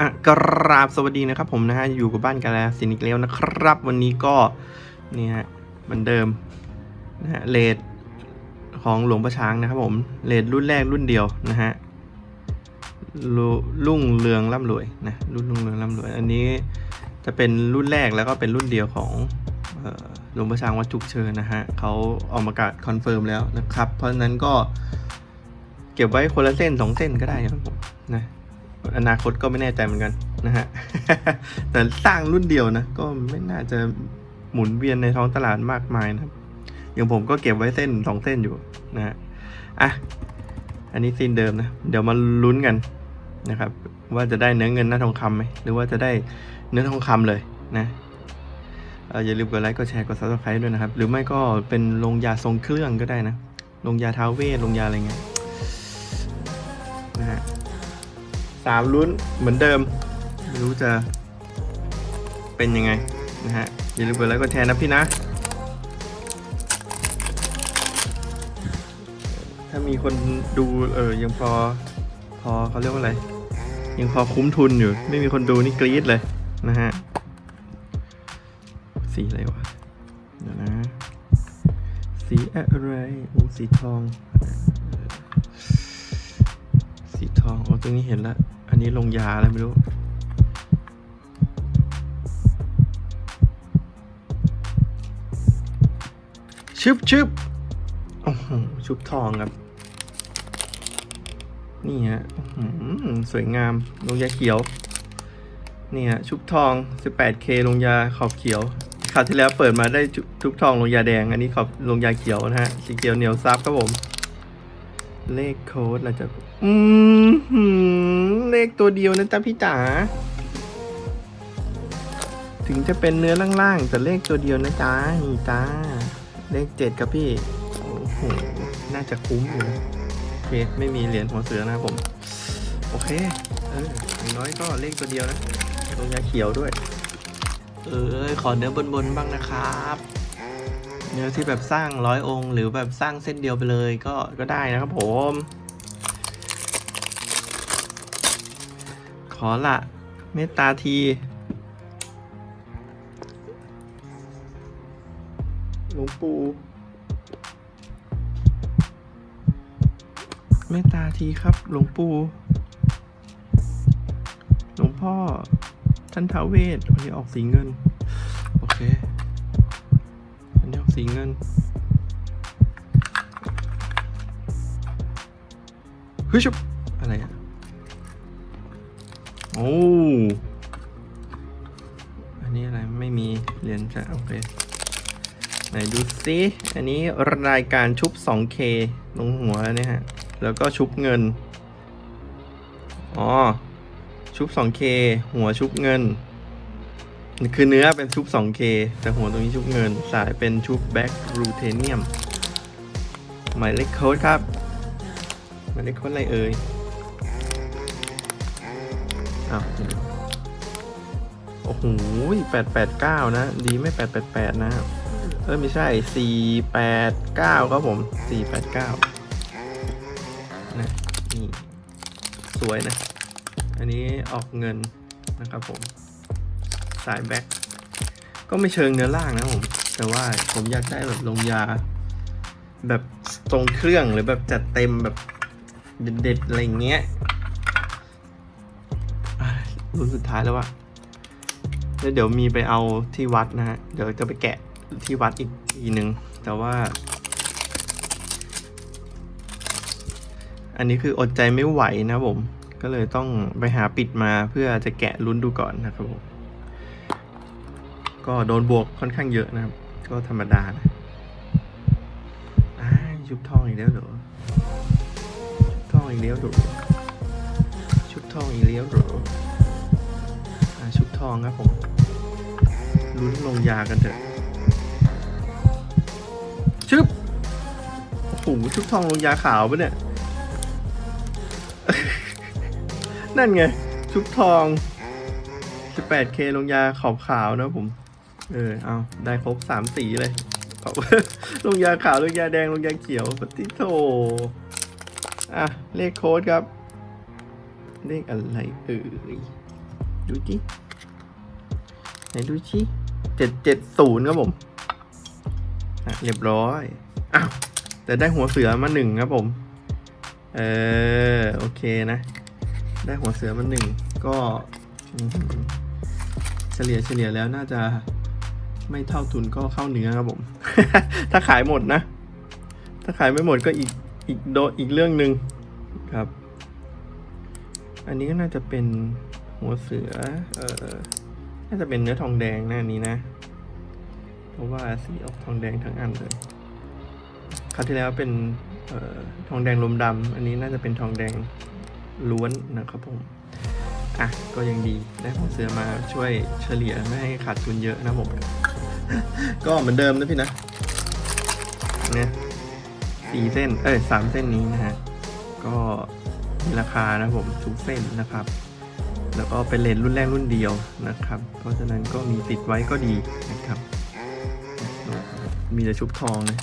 อะกราบสวัสดีนะครับผมนะฮะอยู่กับบ้านกันแล้วสินิกแล้วนะครับ วันนี้ก็เนี่ยเหมือนเดิมนะฮะเลดของหลวงประช้างนะครับผมเลดรุ่นแรกรุ่นเดียวนะฮะลุรุ่งเรืองร่ำรวยนะรุ่นรุ่งเรืองร่ำรวย อันนี้จะเป็นรุ่นแรกแล้วก็เป็นรุ่นเดียวของออหลวงประช้างวัดจุกเชิญนะฮะเขาออกมากาศคอนเฟิร์มแล้วนะครับ เพราะฉะนั้นก็เก็บไว้คนละเส้นสองเส้นก็ได้ครับผมนะ อนาคตก็ไม่แน่ใจเหมือนกันนะฮะ แต่สร้างรุ่นเดียวนะ ก็ไม่น่าจะหมุนเวียนในท้องตลาดมากมายนะครับ อย่างผมก็เก็บไว้เส้นสองเส้นอยู่นะฮะ อะ อันนี้ซีนเดิมนะ เดี๋ยวมาลุ้นกันนะครับ ว่าจะได้เนื้อเงินหน้าทองคำไหม หรือว่าจะได้เนื้อทองคำเลยนะเอ่ออย่าลืมกดไลค์กดแชร์กด subscribe ด้วยนะครับ หรือไม่ก็เป็นลงยาทรงเครื่องก็ได้นะลงยาท้าเวทลงยาอะไรเงี้ยนะฮะ สามลุ้นเหมือนเดิม ไม่รู้จะเป็นยังไงนะฮะ อย่าลืมกดไลค์กดแชร์นะพี่นะ ถ้ามีคนดูเออยังพอ พอเขาเรียกว่าอะไร ยังพอคุ้มทุนอยู่ ไม่มีคนดูนี่กรี๊ดเลยนะฮะ สีอะไรวะ เดี๋ยวนะ สีอะไรโอ้สีทอง สีทอง โอ้ตรงนี้เห็นแล้ว นนี้ลงยาอะไรไม่รู้ ชึบชึบโอ้โหชุบทองครับ นี่ฮะสวยงาม ลงยาเขียว นี่ฮะชุบทอง 18K ลงยาขอบเขียวคราวที่แล้วเปิดมาได้ชุบทองลงยาแดง อันนี้ขอบลงยาเขียวนะฮะ สีเขียวเหนียวซับครับผม เลขโค้ดเราจะ อืม เลขตัวเดียวนะจ๊ะพี่จ๋า ถึงจะเป็นเนื้อล่างๆแต่เลขตัวเดียวนะจ๊ะนี่จ้า เลขเจ็ดครับพี่ โอ้โห น่าจะคุ้มอยู่นะโอเคไม่มีเหรียญหัวเสือนะครับผม โอเค เอออย่างน้อยก็เลขตัวเดียวนะลงยาเขียวด้วย เออขอเนื้อบนๆบ้างนะครับเนื้อที่แบบสร้างร้อยองค์ หรือแบบสร้างเส้นเดียวไปเลยก็ก็ได้นะครับผม ขอละ เมตตาที หลวงปู่เมตตาทีครับ หลวงปู่หลวงพ่อ ท่านท้าวเวทวันนี้ออกสีเงิน โอเคอันนี้ออกสีเงินเฮ้ยชุบอะไรอะ โอ้อันนี้อะไรไม่มีเหรียญจะโอเคไหนดูซิอันนี้รายการชุบ 2K ลงหัวเนี่ยฮะ แล้วก็ชุบเงิน อ๋อ ชุบ 2K หัวชุบเงิน คือเนื้อเป็นชุบ 2K แต่หัวตรงนี้ชุบเงิน สายเป็นชุบแบ็กรูเทเนียม หมายเลขโค้ดครับ หมายเลขโค้ดอะไรเอ่ย อ้าวโอ้โหแปดแปดเก้านะ ดีไม่แปดแปดแปดนะ เออไม่ใช่สี่แปดเก้าครับผมสี่แปดเก้านะนี่ สวยนะ อันนี้ออกเงินนะครับผม สายแบ็คก็ไม่เชิงเนื้อล่างนะผม แต่ว่าผมอยากได้แบบลงยา แบบตรงเครื่องหรือแบบจัดเต็มแบบเด็ดๆอะไรเงี้ย รุ่นสุดท้ายแล้ววะแล้วเดี๋ยวมีไปเอาที่วัดนะฮะ เดี๋ยวจะไปแกะที่วัดอีกทีหนึ่งแต่ว่า อันนี้คืออดใจไม่ไหวนะผม ก็เลยต้องไปหาปิดมาเพื่อจะแกะลุ้นดูก่อนนะครับผม ก็โดนบวกค่อนข้างเยอะนะครับ ก็ธรรมดานะชุบทองอีกแล้วเหรอชุบทองอีกแล้วเหรอชุบทองอีกแล้วเหรอ ทองครับผมลุ้นลงยากันเถอะชึบโอ้โหชุบทองลงยาขาวปะเนี่ย นั่นไง ชุบทอง 18K ลงยาขอบขาวนะผม เออ เอาได้ครบสามสีเลย ลงยาขาว ลงยาแดง ลงยาเขียวปฏิโทอะ เลขโค้ดครับ เลขอะไรเอ่ยดูจิ นดูชิเจ็ดเจ็ดศูนย์ครับผมอะเรียบร้อยอ้าวแต่ได้หัวเสือมาหนึ่งครับผม เออโอเคนะ ได้หัวเสือมาหนึ่งก็เฉลี่ยเฉลี่ยแล้วน่าจะไม่เท่าทุนก็เข้าเนื้อครับผม ถ้าขายหมดนะ ถ้าขายไม่หมดก็อีกอีกโดอีกเรื่องหนึ่งครับ อันนี้ก็น่าจะเป็นหัวเสือ เออ น่าจะเป็นเนื้อทองแดงนะอันนี้นะ เพราะว่าสีออกทองแดงทั้งอันเลยคราวที่แล้วเป็นออทองแดงลมดำอันนี้น่าจะเป็นทองแดงล้วนนะครับผมอะก็ยังดีได้หัวเสือมาช่วยเฉลี่ยไม่ให้ขาดทุนเยอะนะผมก็เหมือนเดิมนะพี่นะเนี่ยสี่เส้น เอ้ยสามเส้นนี้นะฮะ ก็มีราคานะผมทุกเส้นนะครับ แล้วก็เป็นเลนรุ่นแรกรุ่นเดียวนะครับ เพราะฉะนั้นก็มีติดไว้ก็ดีนะครับ มีแต่ชุบทองเลย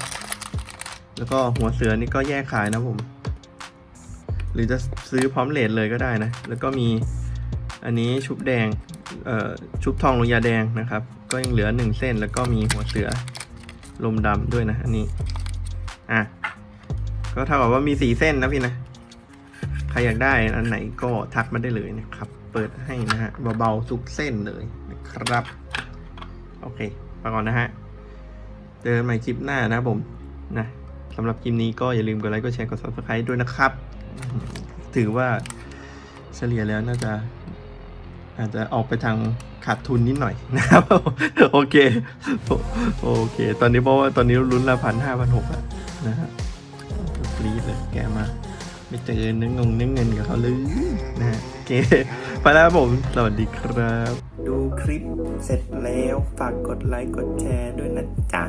แล้วก็หัวเสือนี่ก็แยกขายนะผม หรือจะซื้อพร้อมเลนเลยก็ได้นะ แล้วก็มีอันนี้ชุบแดงชุบทองลงยาแดงนะครับ ก็ยังเหลือหนึ่งเส้น แล้วก็มีหัวเสือลมดำด้วยนะอันนี้ อะ ก็เท่ากับว่ามีสี่เส้นนะพี่นะ ใครอยากได้อันไหนก็ทักมาได้เลยนะครับ เปิดให้นะฮะเบาๆทุกเส้นเลยนะครับ โอเคไปก่อนนะฮะเจอกันใหม่คลิปหน้านะผมนะสำหรับคลิปนี้ก็อย่าลืมกดไลค์กดแชร์กด subscribe ด้วยนะครับ ถือว่าเฉลี่ยแล้วน่าจะอาจจะออกไปทางขาดทุนนิดหน่อยนะครับ โอเค โอเค ตอนนี้เพราะว่าตอนนี้ลุ้นละพันห้าพันหกอะนะฮะรีดเลยแกมา ไม่เจอเนื้องงเนื้อเงินกับเขาเลยนะฮะ เคไปแล้วผม สวัสดีครับ ดูคลิปเสร็จแล้วฝากกดไลค์กดแชร์ด้วยนะจ๊ะ